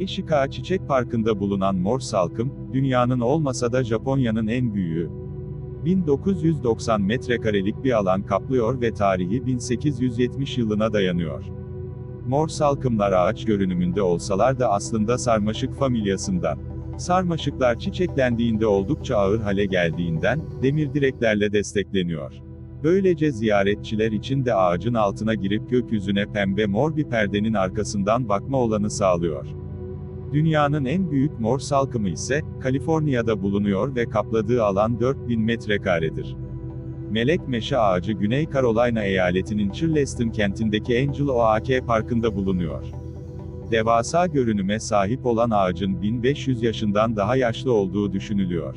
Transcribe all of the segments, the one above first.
Ishikawa Çiçek Parkı'nda bulunan mor salkım, dünyanın olmasa da Japonya'nın en büyüğü. 1990 metrekarelik bir alan kaplıyor ve tarihi 1870 yılına dayanıyor. Mor salkımlar ağaç görünümünde olsalar da aslında sarmaşık familyasından. Sarmaşıklar çiçeklendiğinde oldukça ağır hale geldiğinden, demir direklerle destekleniyor. Böylece ziyaretçiler için de ağacın altına girip gökyüzüne pembe mor bir perdenin arkasından bakma olanı sağlıyor. Dünyanın en büyük mor salkımı ise, Kaliforniya'da bulunuyor ve kapladığı alan 4000 metrekaredir. Melek Meşe Ağacı Güney Carolina eyaletinin Charleston kentindeki Angel Oak Parkı'nda bulunuyor. Devasa görünüme sahip olan ağacın 1500 yaşından daha yaşlı olduğu düşünülüyor.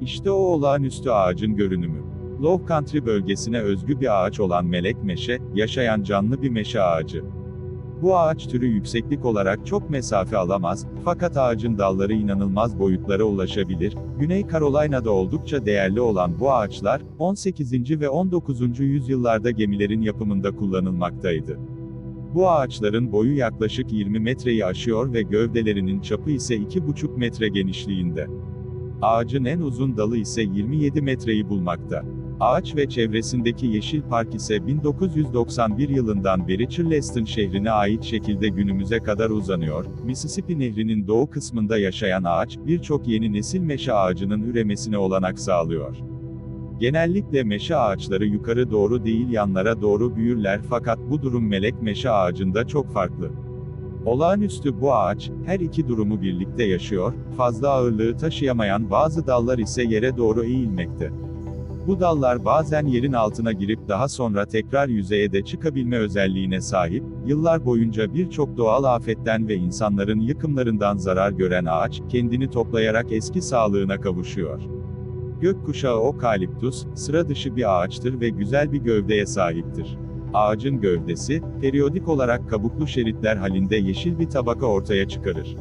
İşte o olağanüstü ağacın görünümü. Low Country bölgesine özgü bir ağaç olan melek meşe, yaşayan canlı bir meşe ağacı. Bu ağaç türü yükseklik olarak çok mesafe alamaz, fakat ağacın dalları inanılmaz boyutlara ulaşabilir. Güney Carolina'da oldukça değerli olan bu ağaçlar, 18. ve 19. yüzyıllarda gemilerin yapımında kullanılmaktaydı. Bu ağaçların boyu yaklaşık 20 metreyi aşıyor ve gövdelerinin çapı ise 2,5 metre genişliğinde. Ağacın en uzun dalı ise 27 metreyi bulmakta. Ağaç ve çevresindeki yeşil park ise 1991 yılından beri Charleston şehrine ait şekilde günümüze kadar uzanıyor. Mississippi Nehri'nin doğu kısmında yaşayan ağaç, birçok yeni nesil meşe ağacının üremesine olanak sağlıyor. Genellikle meşe ağaçları yukarı doğru değil yanlara doğru büyürler fakat bu durum melek meşe ağacında çok farklı. Olağanüstü bu ağaç, her iki durumu birlikte yaşıyor, fazla ağırlığı taşıyamayan bazı dallar ise yere doğru eğilmekte. Bu dallar bazen yerin altına girip daha sonra tekrar yüzeye de çıkabilme özelliğine sahip, yıllar boyunca birçok doğal afetten ve insanların yıkımlarından zarar gören ağaç, kendini toplayarak eski sağlığına kavuşuyor. Gökkuşağı okaliptus, sıra dışı bir ağaçtır ve güzel bir gövdeye sahiptir. Ağacın gövdesi, periyodik olarak kabuklu şeritler halinde yeşil bir tabaka ortaya çıkarır.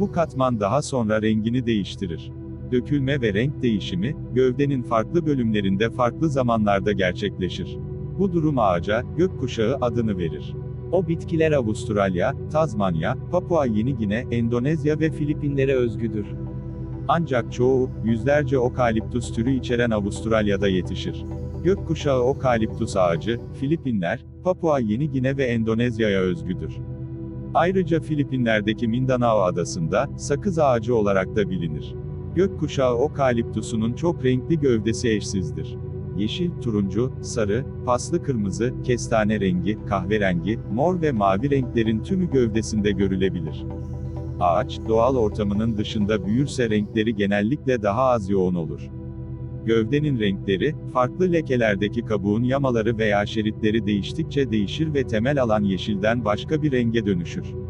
Bu katman daha sonra rengini değiştirir. Dökülme ve renk değişimi, gövdenin farklı bölümlerinde farklı zamanlarda gerçekleşir. Bu durum ağaca, gökkuşağı adını verir. O bitkiler Avustralya, Tazmanya, Papua Yeni Gine, Endonezya ve Filipinlere özgüdür. Ancak çoğu, yüzlerce okaliptus türü içeren Avustralya'da yetişir. Gökkuşağı okaliptus ağacı, Filipinler, Papua Yeni Gine ve Endonezya'ya özgüdür. Ayrıca Filipinler'deki Mindanao adasında, sakız ağacı olarak da bilinir. Gökkuşağı okaliptusunun çok renkli gövdesi eşsizdir. Yeşil, turuncu, sarı, paslı kırmızı, kestane rengi, kahverengi, mor ve mavi renklerin tümü gövdesinde görülebilir. Ağaç, doğal ortamının dışında büyürse renkleri genellikle daha az yoğun olur. Gövdenin renkleri, farklı lekelerdeki kabuğun yamaları veya şeritleri değiştikçe değişir ve temel alan yeşilden başka bir renge dönüşür.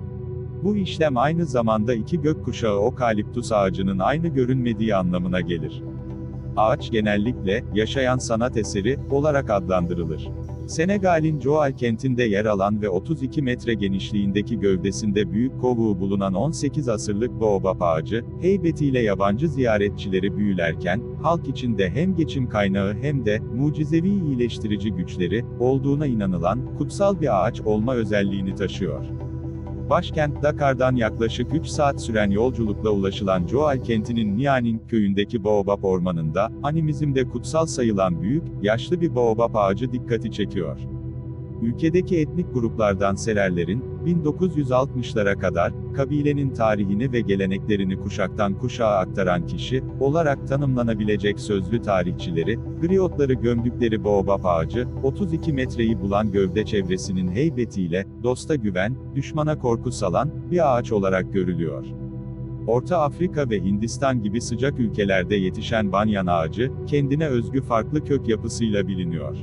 Bu işlem aynı zamanda iki gökkuşağı okaliptus ağacının aynı görünmediği anlamına gelir. Ağaç genellikle, yaşayan sanat eseri, olarak adlandırılır. Senegal'in Joal kentinde yer alan ve 32 metre genişliğindeki gövdesinde büyük kovuğu bulunan 18 asırlık baobab ağacı, heybetiyle yabancı ziyaretçileri büyülerken, halk içinde hem geçim kaynağı hem de, mucizevi iyileştirici güçleri, olduğuna inanılan, kutsal bir ağaç olma özelliğini taşıyor. Başkent Dakar'dan yaklaşık 3 saat süren yolculukla ulaşılan Joal kentinin Nianing köyündeki Baobab ormanında, animizmde kutsal sayılan büyük, yaşlı bir Baobab ağacı dikkati çekiyor. Ülkedeki etnik gruplardan Sererlerin, 1960'lara kadar, kabilenin tarihini ve geleneklerini kuşaktan kuşağa aktaran kişi, olarak tanımlanabilecek sözlü tarihçileri, griotları gömdükleri Baobab ağacı, 32 metreyi bulan gövde çevresinin heybetiyle, dosta güven, düşmana korku salan, bir ağaç olarak görülüyor. Orta Afrika ve Hindistan gibi sıcak ülkelerde yetişen banyan ağacı, kendine özgü farklı kök yapısıyla biliniyor.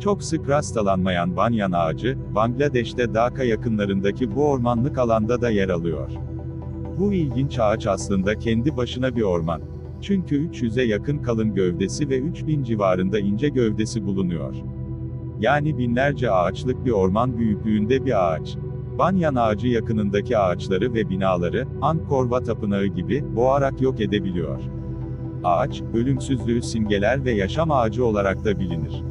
Çok sık rastlanmayan banyan ağacı, Bangladeş'te Dhaka yakınlarındaki bu ormanlık alanda da yer alıyor. Bu ilginç ağaç aslında kendi başına bir orman. Çünkü 300'e yakın kalın gövdesi ve 3000 civarında ince gövdesi bulunuyor. Yani binlerce ağaçlık bir orman büyüklüğünde bir ağaç. Banyan ağacı yakınındaki ağaçları ve binaları, Angkor Tapınağı gibi, boğarak yok edebiliyor. Ağaç, ölümsüzlüğü simgeler ve yaşam ağacı olarak da bilinir.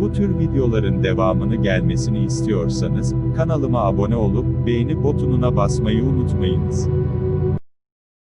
Bu tür videoların devamını gelmesini istiyorsanız, kanalıma abone olup, beğeni butonuna basmayı unutmayınız.